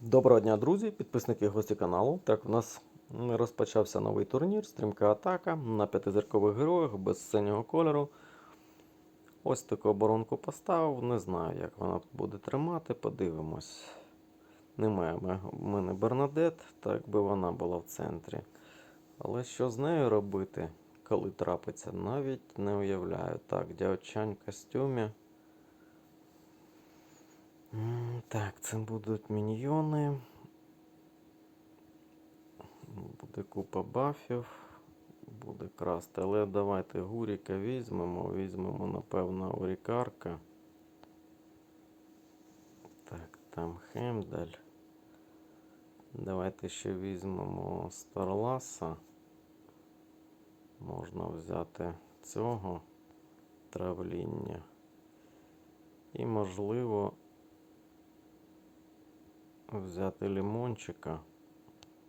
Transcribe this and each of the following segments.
Доброго дня, друзі, підписники гості каналу. Так, у нас розпочався новий турнір, стрімка атака на п'ятизіркових героях без синього кольору. Ось таку оборонку поставив. Не знаю, як вона буде тримати. Подивимось. Немає в мене Бернадет, так би вона була в центрі. Але що з нею робити, коли трапиться, навіть не уявляю. Так, дявчань в костюмі. Так, це будуть міньйони. Буде купа бафів. Буде красти. Але давайте Гуріка візьмемо. Візьмемо, напевно, Орікарка. Так, там Хемдаль. Давайте ще візьмемо Старласа. Можна взяти цього травління. І можливо взяти лимончика,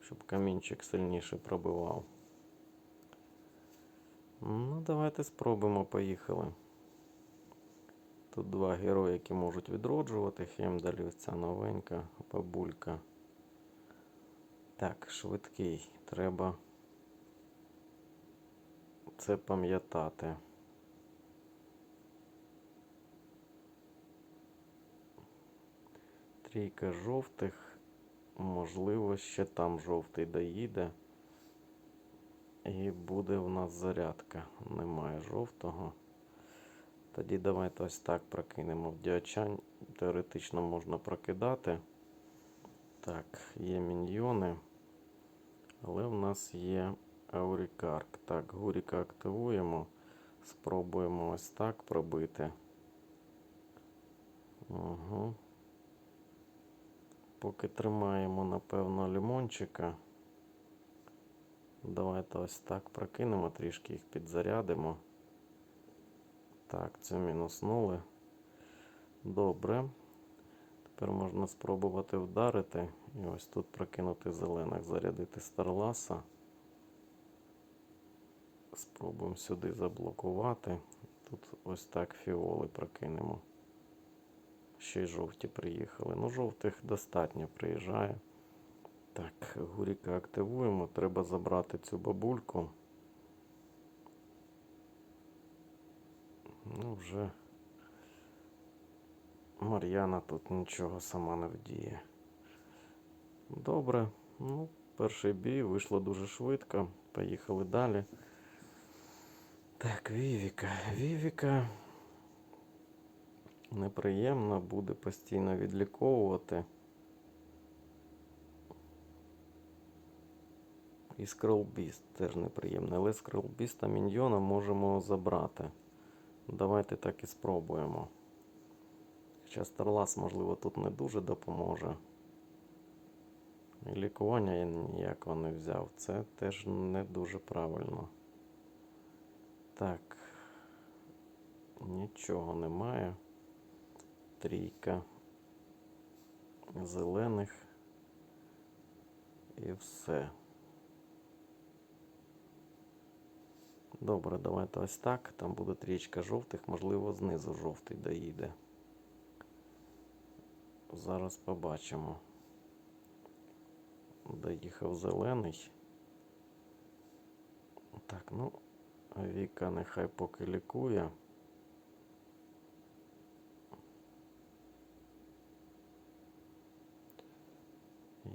щоб камінчик сильніше пробивав. Ну, давайте спробуємо, поїхали. Тут два герої, які можуть відроджувати. Хемдаль, ця новенька бабулька. Так, швидкий. Треба це пам'ятати. Трійка жовтих. Можливо, ще там жовтий доїде. І буде в нас зарядка. Немає жовтого. Тоді давайте ось так прокинемо. В діачань теоретично можна прокидати. Так, є міньйони. Але в нас є аурікарк. Так, гуріка активуємо. Спробуємо ось так пробити. Угу. Поки тримаємо, напевно, лимончика. Давайте ось так прокинемо, трішки їх підзарядимо. Так, це мінуснули. Добре. Тепер можна спробувати вдарити. І ось тут прокинути зелених, зарядити Старласа. Спробуємо сюди заблокувати. Тут ось так фіоли прокинемо. Ще й жовті приїхали. Ну, жовтих достатньо приїжджає. Так, гуріка активуємо. Треба забрати цю бабульку. Ну, вже Мар'яна тут нічого сама не вдіє. Добре. Ну, перший бій вийшло дуже швидко. Поїхали далі. Так, Вівіка. Вівіка неприємно буде постійно відліковувати. І скролбіст теж неприємний. Але скролбіста міньйона можемо забрати. Давайте так і спробуємо. Хоча Старлас, можливо, тут не дуже допоможе. І лікування я ніякого не взяв. Це теж не дуже правильно. Так. Нічого немає. Трійка зелених. І все. Добре, давайте ось так. Там буде трічка жовтих, можливо, знизу жовтий доїде. Зараз побачимо. Доїхав зелений. Так, ну, Віка нехай поки лікує.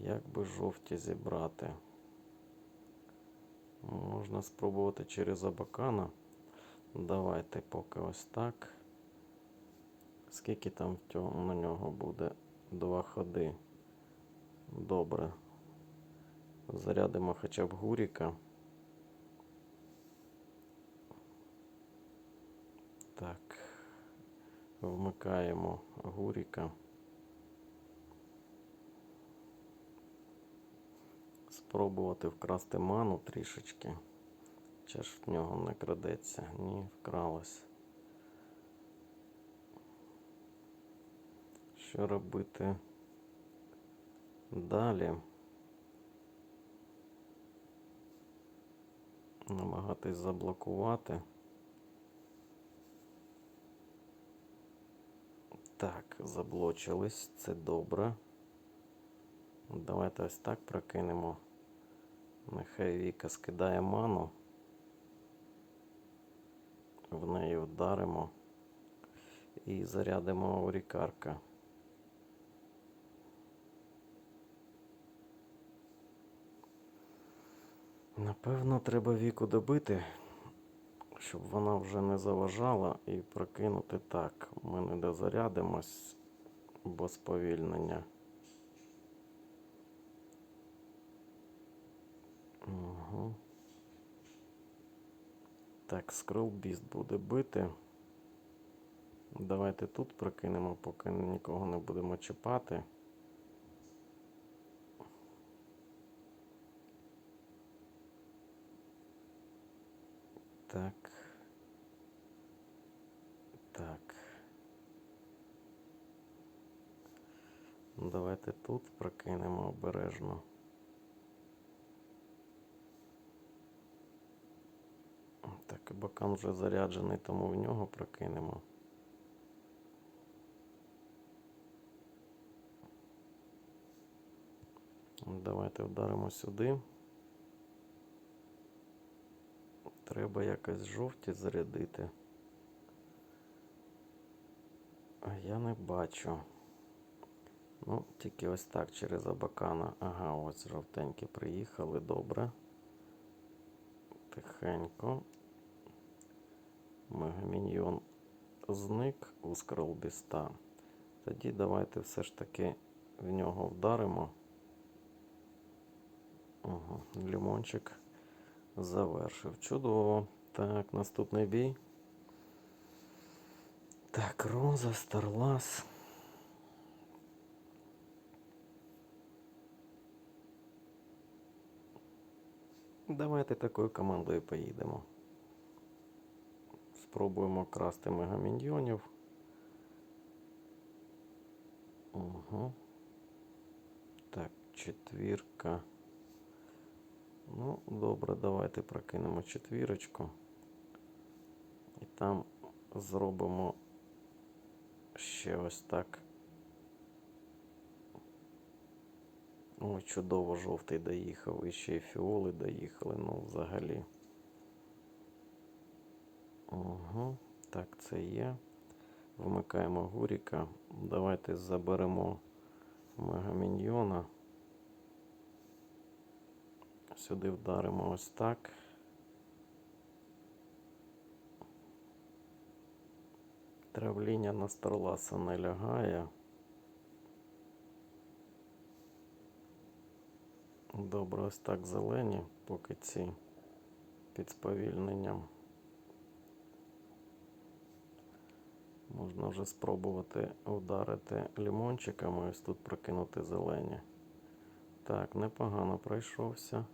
Як би жовті зібрати? Можна спробувати через Абакана. Давайте поки ось так. Скільки там на нього буде? Два ходи. Добре. Зарядимо хоча б гуріка. Так. Вмикаємо гуріка. Спробувати вкрасти ману трішечки. Чи ж в нього не крадеться? Ні, вкралось. Що робити далі? Намагатись заблокувати. Так, заблочились, це добре. Давайте ось так прокинемо. Нехай Віка скидає ману. В неї вдаримо і зарядимо аурікарка. Напевно, треба віку добити, щоб вона вже не заважала і прокинути так. Ми не дозарядимось, бо сповільнення. Так, скролбіст буде бити. Давайте тут прокинемо, поки нікого не будемо чіпати. Так. Так. Давайте тут прокинемо обережно. Так, бакан вже заряджений, тому в нього прокинемо. Давайте вдаримо сюди. Треба якось жовті зарядити. А я не бачу. Ну, тільки ось так через абакана. Ага, ось жовтенькі приїхали, добре. Тихенько. Мегаміньйон зник у скролбіста. Тоді давайте все ж таки в нього вдаримо. Угу. Лімончик завершив. Чудово. Так, наступний бій. Так, Роза, Старлас. Давайте такою командою поїдемо. Спробуємо красти мегаміньйонів. Угу. Так, четвірка. Ну, добре, давайте прокинемо четвірочку. І там зробимо ще ось так. Ой, чудово, жовтий доїхав. І ще й фіоли доїхали, ну взагалі. Угу, так, це є. Вмикаємо гуріка. Давайте заберемо мегаміньйона. Сюди вдаримо ось так. Травління на старласа не лягає. Добре, ось так зелені, поки ці під сповільненням. Можна вже спробувати вдарити лімончиками, ось тут прокинути зелені. Так, непогано пройшовся.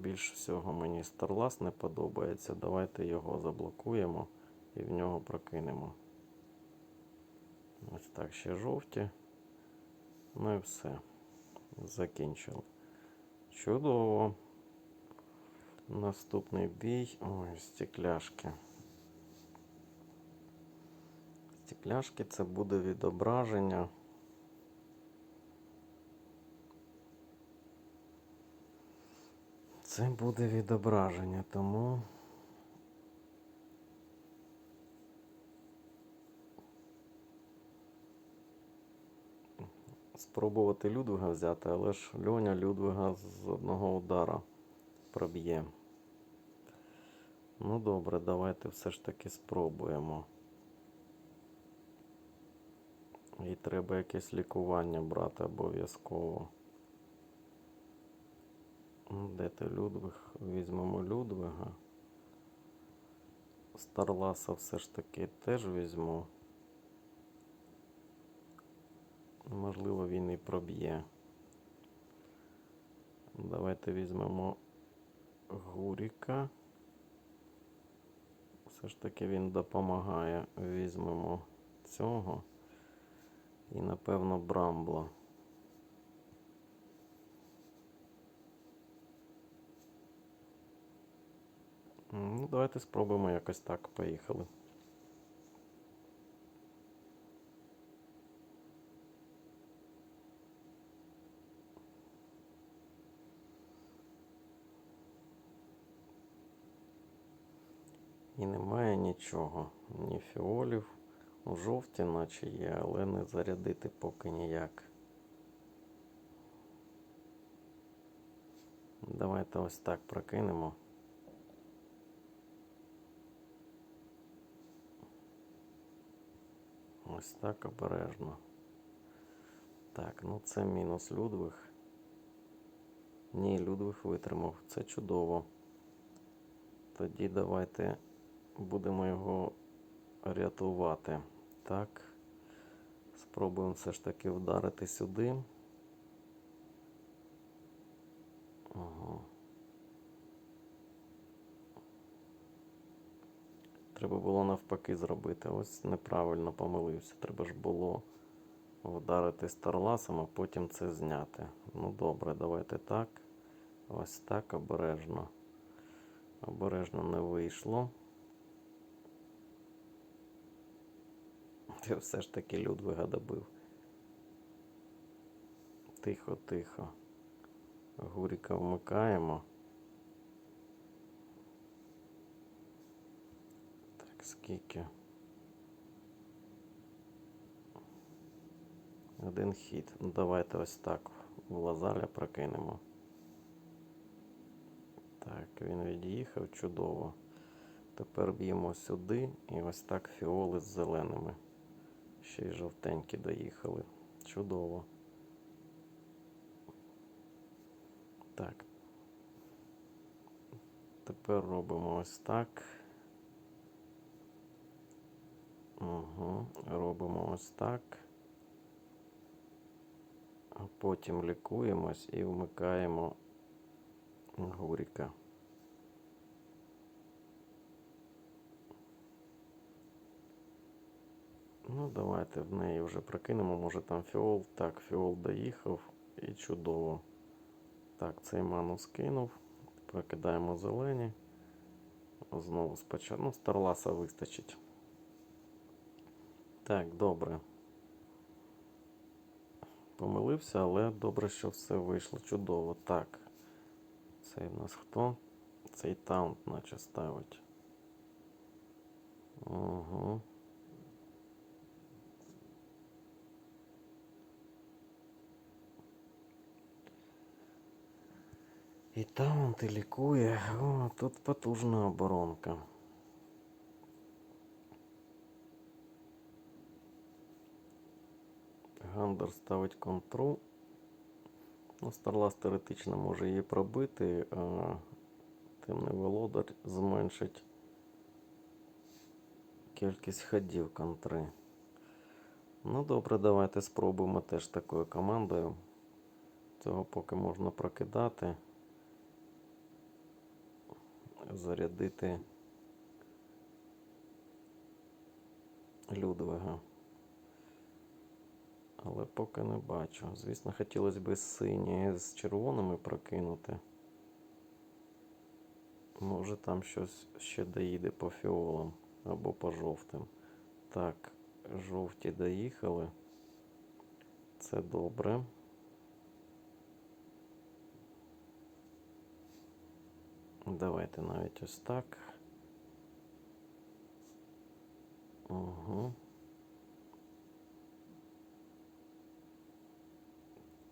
Більш всього мені Старлас не подобається. Давайте його заблокуємо і в нього прокинемо. Ось так ще жовті. Ну і все. Закінчили. Чудово. Наступний бій. Ой, стекляшки. Стекляшки це буде відображення. Це буде відображення, тому. Спробувати Людвига взяти, але ж Льоня Людвига з одного удара проб'є. Ну добре, давайте все ж таки спробуємо. І треба якесь лікування брати обов'язково. Де ти Людвиг? Візьмемо Людвига. Старласа все ж таки теж візьму. Можливо, він і проб'є. Давайте візьмемо Гуріка. Все ж таки він допомагає. Візьмемо цього. І, напевно, брамбла. Ну, Давайте спробуємо якось так. Поїхали. І немає нічого, ні фіолів. Жовті, наче є, але не зарядити поки ніяк. Давайте ось так прокинемо. Ось так обережно. Так, ну це мінус Людвиг. Ні, Людвиг витримав. Це чудово. Тоді давайте будемо його рятувати. Так. Спробуємо все ж таки вдарити сюди. Ага. Треба було навпаки зробити. Ось неправильно помилився. Треба ж було вдарити старласом, а потім це зняти. Ну добре, давайте так. Ось так обережно. Обережно не вийшло. Я все ж таки Людвига добив. Тихо, тихо. Гуріка вмикаємо. Так, скільки? Один хід. Ну, давайте ось так в лазаля прокинемо. Так, він від'їхав чудово. Тепер б'ємо сюди і ось так фіоли з зеленими. Ще й жовтенькі доїхали. Чудово. Так. Тепер робимо ось так. Угу. Робимо ось так. Потім лікуємось і вмикаємо гуріка. Ну, давайте в неї вже прокинемо. Може там фіол. Так, фіол доїхав і чудово. Так, цей ману скинув. Прокидаємо зелені. Знову спочатку. Ну, Старласа вистачить. Так, добре. Помилився, але добре, що все вийшло чудово. Так. Цей в нас хто? Цей таунт наче ставить. Угу. І таунт і лікує. О, тут потужна оборонка. Гандер ставить контру. Ну, Старлас теоретично може її пробити, а темний володар зменшить кількість ходів контри. Ну добре, давайте спробуємо теж такою командою. Цього поки можна прокидати. Зарядити Людвига. Але поки не бачу. Звісно, хотілося б сині з червоними прокинути. Може там щось ще доїде по фіолам або по жовтим. Так, жовті доїхали. Це добре. Давайте навіть ось так. Угу.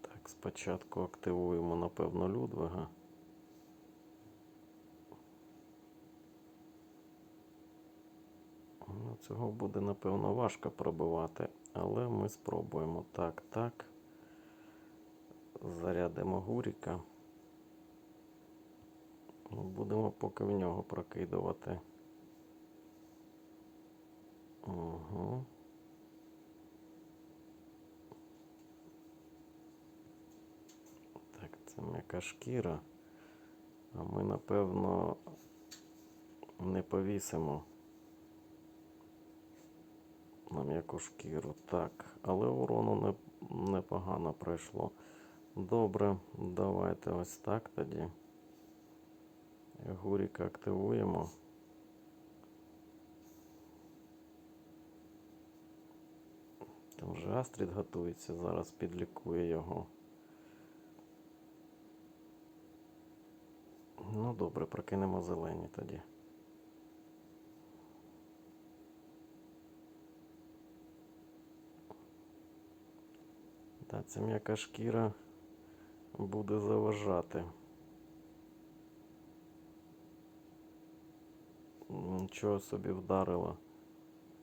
Так, спочатку активуємо, напевно, Людвига. Ну, цього буде, напевно, важко пробивати, але ми спробуємо. Так, так. Зарядимо Гуріка. Ну, Будемо поки в нього прокидувати. Угу. Так, це м'яка шкіра. А ми, напевно, не повісимо на м'яку шкіру. Так, але урону не, непогано пройшло. Добре, давайте ось так тоді. Гуріка активуємо. Там вже Астрід готується, зараз підлікує його. Ну добре, прокинемо зелені тоді. Та ця м'яка шкіра буде заважати. Нічого собі вдарила.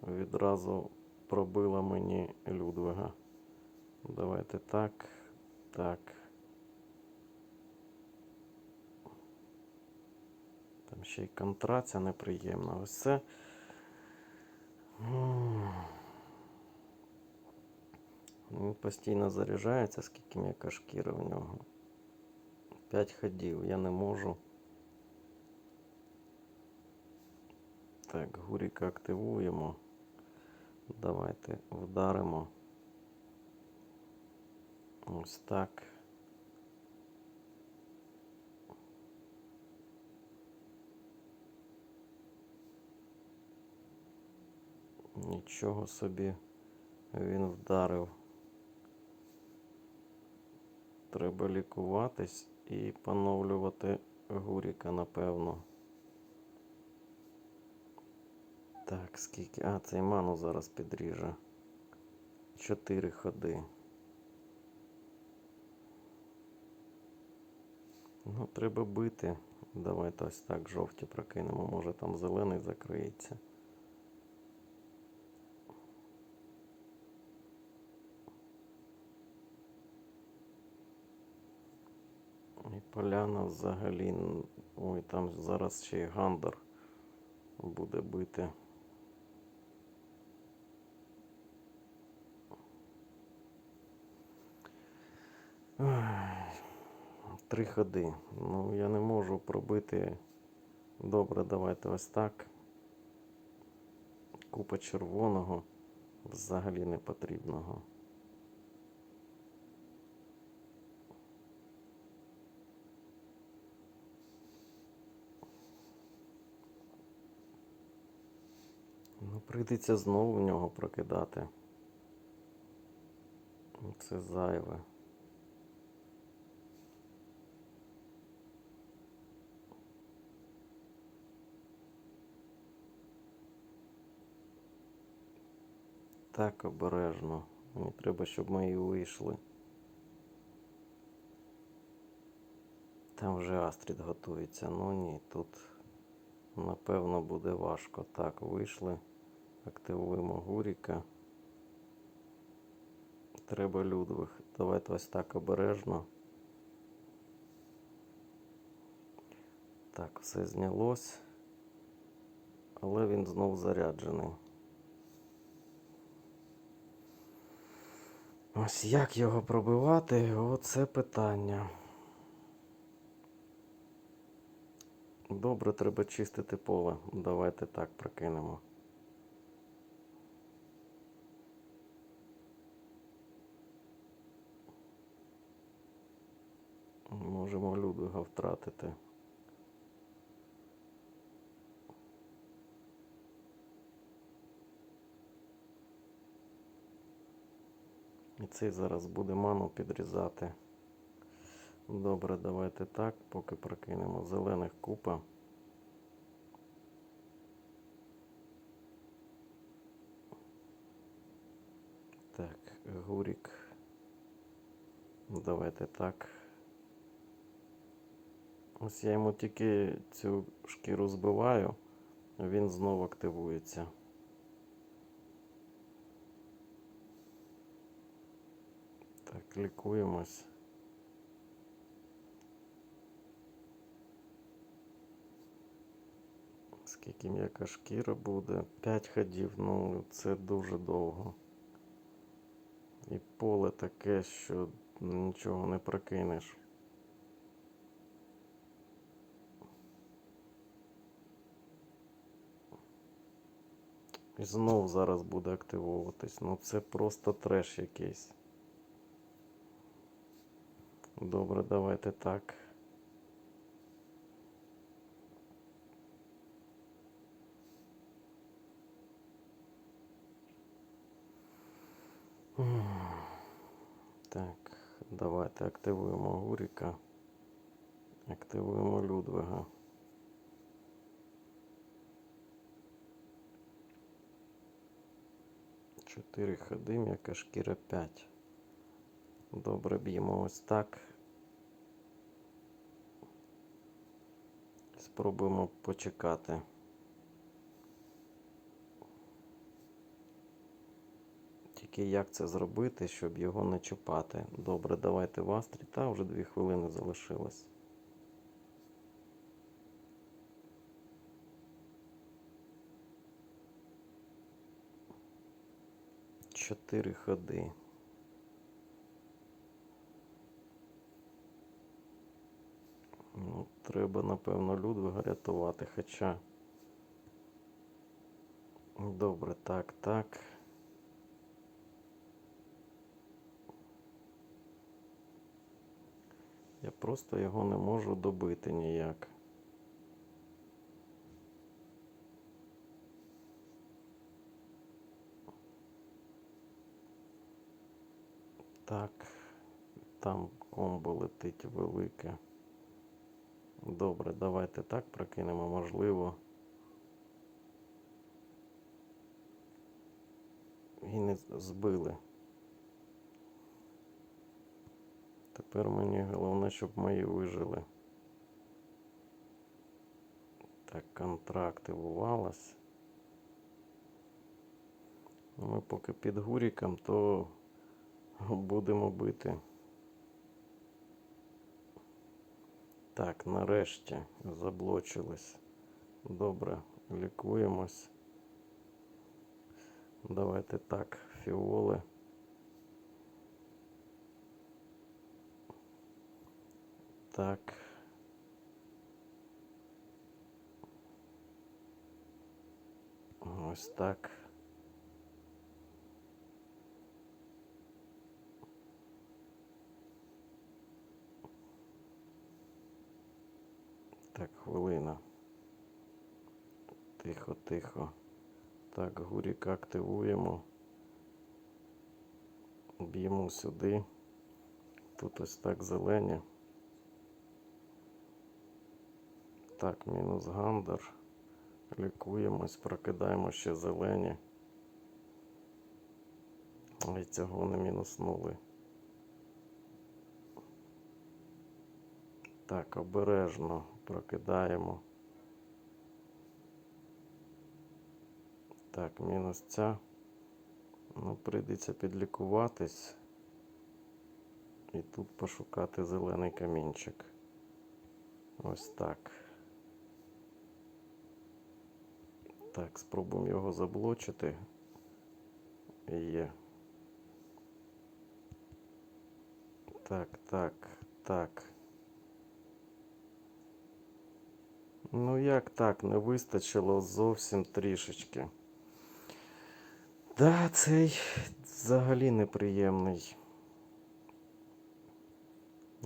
Відразу пробила мені Людвига. Давайте так, так. Там ще й контрація неприємна. Ось це. Він постійно заряджається, скільки м'яка шкіра в нього. 5 ходів. Я не можу. Так, гуріка активуємо. Давайте вдаримо. Ось так. Нічого собі він вдарив. Треба лікуватись і поновлювати гуріка, напевно. Так, скільки. А, цей ману зараз підріже. Чотири ходи. Ну, треба бити. Давайте ось так жовті прокинемо. Може там зелений закриється. І поляна взагалі. Ой, там зараз ще й гандер буде бити. Три ходи. Ну, я не можу пробити. Добре, давайте ось так. Купа червоного взагалі не потрібного. Ну, прийдеться знову в нього прокидати. Це зайве. Так, обережно. Мені треба, щоб мої вийшли. Там вже Астрід готується. Ну ні, тут напевно буде важко. Так, вийшли. Активуємо Гуріка. Треба Людвиг. Давайте ось так обережно. Так, все знялось. Але він знов заряджений. Ось як його пробивати? Оце питання. Добре, треба чистити поле. Давайте так прокинемо. Можемо Людвига втратити. І цей зараз буде ману підрізати. Добре, давайте так, поки прокинемо зелених купа. Так, Гурік. Давайте так. Ось я йому тільки цю шкіру збиваю, він знову активується. Так, лікуємось. Скільки м'яка шкіра буде? 5 ходів, ну це дуже довго. І поле таке, що нічого не прокинеш. І знов зараз буде активовуватись. Ну це просто треш якийсь. Добре, давайте так. Так, давайте активуємо Гуріка. Активуємо Людвига. Чотири ходи, м'яка шкіра 5. Добре, б'ємо ось так. Спробуємо почекати. Тільки як це зробити, щоб його не чіпати? Добре, давайте в астрі. Та вже дві хвилини залишилось. Чотири ходи. Ну, треба, напевно, Людвига рятувати, хоча. Добре, так, так. Я просто його не можу добити ніяк. Так, там комбо летить велике. Добре, давайте так прокинемо, можливо. І не збили. Тепер мені головне, щоб мої вижили. Так, контракт активувалась. Ну, Ми поки під гуріком, то будемо бити. Так, нарешті заблочились. Добре, лікуємось. Давайте так, фіоли. Так. Ось так. Так, хвилина. Тихо, тихо. Так, гурік активуємо. Б'ємо сюди. Тут ось так зелені. Так, мінус гандер. Лікуємось, прокидаємо ще зелені. І цього не мінуснули. Так, обережно прокидаємо. Так, мінус ця. Ну, прийдеться підлікуватись. І тут пошукати зелений камінчик. Ось так. Так, спробуємо його заблочити. Є. Так, так, так. Ну як так, не вистачило зовсім трішечки. Да, цей взагалі неприємний.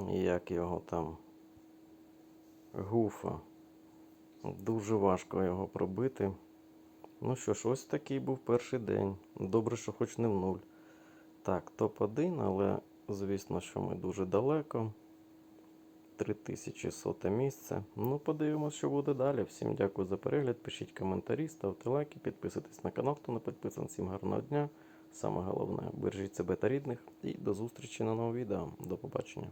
Як його там? Гуфа. Дуже важко його пробити. Ну що ж, ось такий був перший день. Добре, що хоч не в нуль. Так, топ-1, але звісно, що ми дуже далеко. 3100 місце. Ну, подивимось, що буде далі. Всім дякую за перегляд. Пишіть коментарі, ставте лайки, підписуйтесь на канал, хто не підписаний. Всім гарного дня. Саме головне, бережіть себе та рідних. І до зустрічі на новому відео. До побачення.